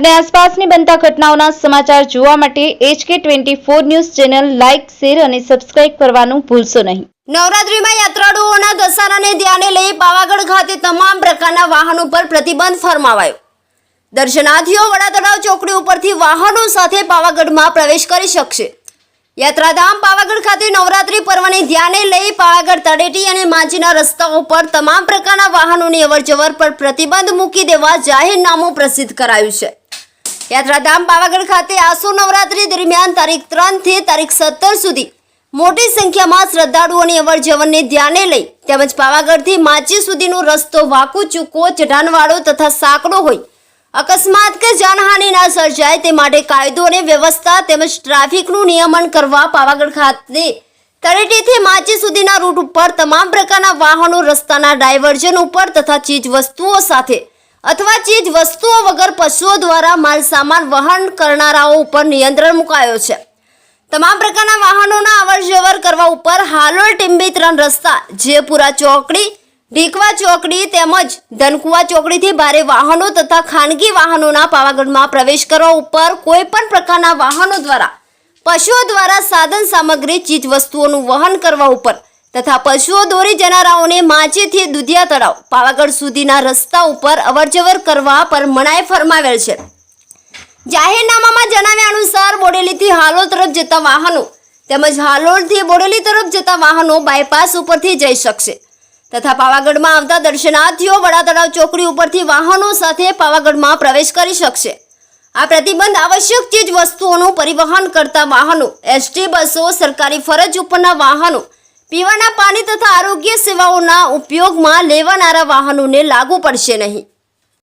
આપને આસપાસની બનતા ઘટનાઓના સમાચાર જોવા માટે HK twenty four news channel like, share અને સબસ્ક્રાઇબ કરવાનું ભૂલશો નહીં. નવરાત્રીમાં યાત્રાળુઓના ઘસારાને ધ્યાને લઈ પાવાગઢ ખાતે તમામ પ્રકારના વાહનો પર પ્રતિબંધ ફરમાવાયો. દર્શનાર્થીઓ વડા તળાવ ચોકડી ઉપરથી વાહનો સાથે પાવાગઢમાં પ્રવેશ કરી શકશે. યાત્રાધામ પાવાગઢ ખાતે નવરાત્રી પર્વને ધ્યાને લઈ પાવાગઢ તળેટી અને માંચીના રસ્તાઓ પર તમામ પ્રકારના વાહનોની અવરજવર પર પ્રતિબંધ મૂકી દેવા જાહેરનામું પ્રસિદ્ધ કરાયું છે. યાત્રાધામ પાવાગઢ ખાતે આસો નવરાત્રી દરમિયાન તારીખ ત્રણથી તારીખ સત્તર સુધી મોટી સંખ્યામાં શ્રદ્ધાળુઓની અવરજવરને ધ્યાને લઈ તેમજ પાવાગઢથી માચી સુધીનો રસ્તો, વાકુ, ચૂકો, ચઢાણવાળો તથા સાંકડો હોય, અકસ્માત કે જાનહાનિ ના સર્જાય તે માટે કાયદો અને વ્યવસ્થા તેમજ ટ્રાફિકનું નિયમન કરવા પાવાગઢ ખાતે તળેટીથી માચી સુધીના રૂટ ઉપર તમામ પ્રકારના વાહનો, રસ્તાના ડાયવર્ઝન ઉપર તથા ચીજ વસ્તુઓ સાથે અથવા ચીજ વસ્તુઓ વગર પશુઓ દ્વારા માલ સામાન વહન કરનારાઓ ઉપર નિયંત્રણ મુકાયો છે. તમામ પ્રકારના વાહનોના અવરજવર કરવા ઉપર હાલોલ ટીંબી ત્રણ રસ્તા, જેપુરા ચોકડી, ઢીકવા ચોકડી તેમજ ધનકુવા ચોકડીથી ભારે વાહનો તથા ખાનગી વાહનોના પાવાગઢમાં પ્રવેશ કરવા ઉપર કોઈ પણ પ્રકારના વાહનો દ્વારા, પશુઓ દ્વારા સાધન સામગ્રી, ચીજ વસ્તુઓનું વહન કરવા ઉપર તથા પશુઓ દોરી જનારાઓને માચેથી દુધિયા તળાવ, પાવાગઢ સુધીના રસ્તા ઉપર અવરજવર કરવા પર મનાઈ ફરમાવેલ છે. જાહેરનામામાં જણાવ્યા અનુસાર બોડેલીથી હાલોલ તરફ જતા વાહનો તેમજ હાલોલથી બોડેલી તરફ જતા વાહનો બાયપાસ ઉપરથી જઈ શકશે. તથા પાવાગઢમાં આવતા દર્શનાર્થીઓ વડા તળાવ ચોકડી ઉપરથી વાહનો સાથે પાવાગઢમાં પ્રવેશ કરી શકશે. આ પ્રતિબંધ આવશ્યક ચીજ વસ્તુઓનું પરિવહન કરતા વાહનો, એસટી બસો, સરકારી ફરજ ઉપરના વાહનો પીવાના પાણી તથા આરોગ્ય સેવાઓના ઉપયોગમાં લેવાનારા વાહનોને લાગુ પડશે નહીં.